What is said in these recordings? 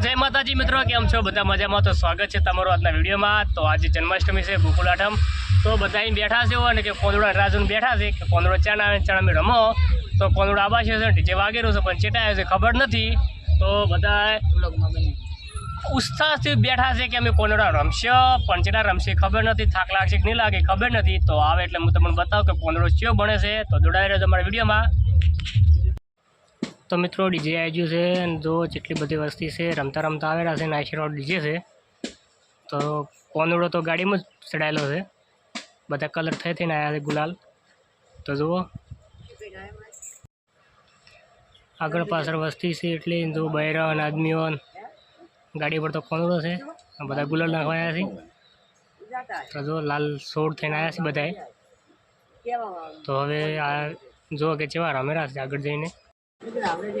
જય માતાજી મિત્રો, કેમ છો? બધા મજામાં તો સ્વાગત છે તમારું આજના વિડીયોમાં. તો આજે જન્માષ્ટમી છે ગોકુળ આઠમ. તો બધા બેઠા છે અને કે કોંદડા રાજુને બેઠા છે, કે કોંદડો ચણા આવે ચણા મેં રમો. તો કોંદડો આબા છે ડીજે વાગેલું છે, પણ ચેટા છે, ખબર નથી. તો બધા ઉત્સાહથી બેઠા છે કે અમે કોંદડા રમશે, પણ ચેટા રમશે ખબર નથી, થાક લાગશે કે નહીં લાગે, ખબર નથી. તો આવે એટલે હું તમને બતાવું કે કોંદડો ચિયો બને છે. તો જોડાઈ રહ્યો તમારા વિડીયોમાં. તો મિત્રો ડીજે આવી ગયું છે અને જો જેટલી બધી વસ્તી છે, રમતા રમતા આવેલા છે નાઇશરો ડીજે છે, તો કોનુડો તો ગાડીમાં જ ચડાયેલો છે. બધા કલર થઈ થઈને આવ્યા છે ગુલાલ. તો જુઓ. આગળ પાછળ વસ્તી છે એટલે જો બૈરન આદમીઓ ગાડી પર તો કોનુડો છે. બધા ગુલાલ નાખવા આવ્યા છે. તો જો લાલ સોડ થઈને આવ્યા છે બધાએ તો હવે આ જુઓ કે ચેવા રમેરા છે આગળ જઈને.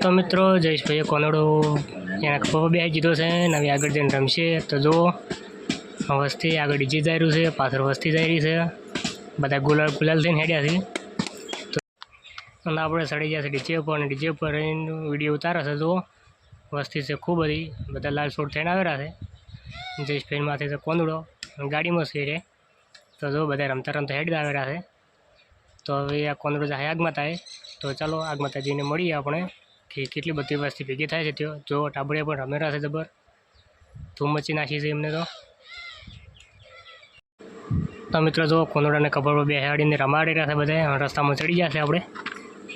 તો મિત્રો, જયેશભાઈએ કોનડો એના ખભો બે જીધો છે ને હવે આગળ જઈને રમશે. તો જો વસ્તી આગળ ડીજે જઈ રહ્યું છે, પાછળ વસ્તી જાય રહી છે. બધા ગુલાલ ગુલાલ થઈને હેડ્યા છે. તો અને આપણે સડી ગયા છે ડીજે ઉપર અને ડીજે ઉપર વીડિયો ઉતારે છે જો વસ્તી છે ખૂબ બધી. બધા લાલ શોટ થઈને આવેલા છે. જયેશભાઈ માથે તો કોનડો ગાડીમાં છે રે તો જો બધા રમતા રમતા હેડ આવેલા છે. તો હવે આ કોનડો જાય આગમાં થાય તો ચાલો આગ જઈને મળીએ આપણે કે કેટલી બધી વસ્તી ભેગી થાય છે તેઓ જો ટાબડિયા પણ રમેરા છે જબર. ધૂમ મચી નાખી છે એમને તો. તો મિત્રો જો કોનોડાને ખબર પર બેસાડીને રમાડી રહ્યા છે બધા રસ્તામાં ચડી ગયા છે આપણે.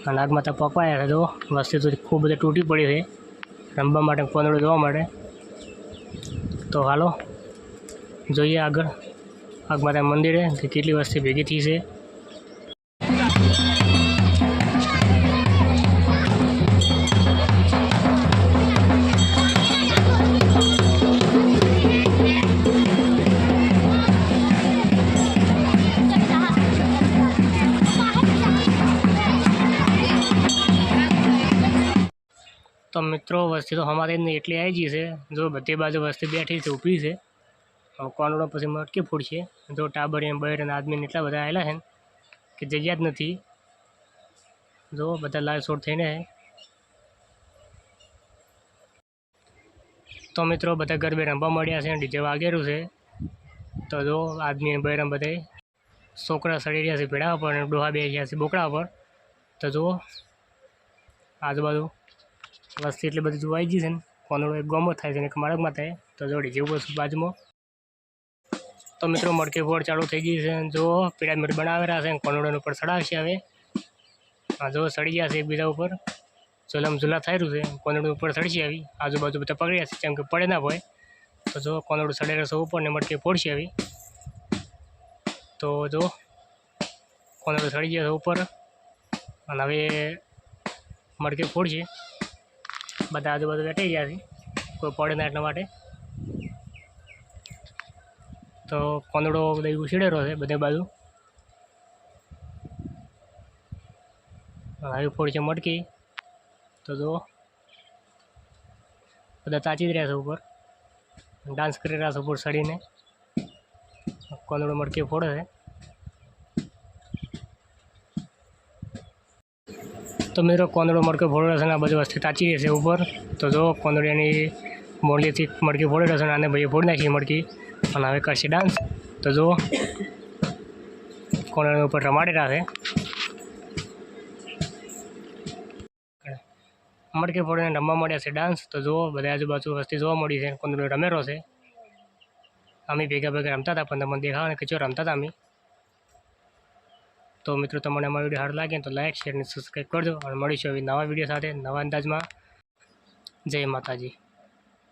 અને આગ માતા પકવાયા છે જો, વસ્તી તો ખૂબ બધી તૂટી પડી છે. રમવા માટે કોનોડું જોવા માટે તો હાલો, જોઈએ આગળ. આગમાં મંદિરે કે કેટલી વસ્તી ભેગી થઈ છે. તો મિત્રો, વસ્તી તો અમારે એટલી આવી ગઈ છે. જો બધી બાજુ વસ્તી બેઠી છે, ઊભી છે. કોનડો પછી મટકી ફૂટશે જો ટાબર એમ બહેર અને આદમીને એટલા બધા આવેલા છે કે જગ્યા જ નથી. જો બધા લાલ શોટ થઈને છે. તો મિત્રો, બધા ગરબે રમવા મળ્યા છે, ડીજે વાગેલું છે. તો જો આદમી અને બહેરમ બધે છોકરા સડી રહ્યા છે ભેડા પર ડોહા બે રહ્યા છે બોકડા પર તો જુઓ આજુબાજુ વસ્તી એટલી બધી જોવાઈ ગઈ છે ને. કોનડો એક ગોમો થાય છે ને એક માળગમાં થાય. તો જોડી જેવું બસ બાજુમાં. તો મિત્રો મડકે ફોડ ચાલુ થઈ ગઈ છે જો પિરામિડ બનાવેલા છે કોનડોને ઉપર ચડાવશે હવે. હા જો સડી ગયા છે એકબીજા ઉપર. ઝુલમ ઝુલા થઈ રહ્યું છે. કોનડું ઉપર સડશે આવી. આજુબાજુ બધા પકડ્યા છે. કેમ કે પડે ના હોય તો જો કોનડું સડે રહેશે ઉપર ને મટકે ફોડશે આવી. તો જો કોનડું સડી ગયા છે ઉપર. અને હવે મડકે ફોડશે. બધા આજુબાજુ બેઠી ગયા છે. કોઈ પડે ના એટલા માટે. તો કોંદડો બધા ઉછેડેલો છે બધે બાજુ. આવી ફોડ છે મટકી. તો જો બધા તાચી જ રહ્યા છે ઉપર. ડાન્સ કરી રહ્યા છે ઉપર સડીને કોંદડો મટકી ફોડે છે. તો મિત્રો કોંદડો મડકે ફોડે રહેશે આ બધી વસ્તુ તાચી રહેશે ઉપર. તો જો કોંદડીની મોરલીથી મડકી ફોડી રહેશે આને ભાઈએ ફોડી નાખી મડકી અને હવે કરશે ડાન્સ. તો જો કોંદડાની ઉપર રમાડી રાખે મડકી ફોડીને રમવા મળ્યા છે ડાન્સ. તો જુઓ બધા આજુબાજુ વસ્તી જોવા મળી છે કોંદડો રમેરો છે. અમે ભેગા ભેગા રમતા હતા પણ તમને દેખાવા કે કચો રમતા હતા અમે. તો મિત્રો, તમને અમારો વીડિયો સારો લાગે તો લાઇક શેર અને સબસ્ક્રાઈબ કરજો. અને મળીશું એવી નવા વીડિયો સાથે, નવા અંદાજમાં. જય માતાજી.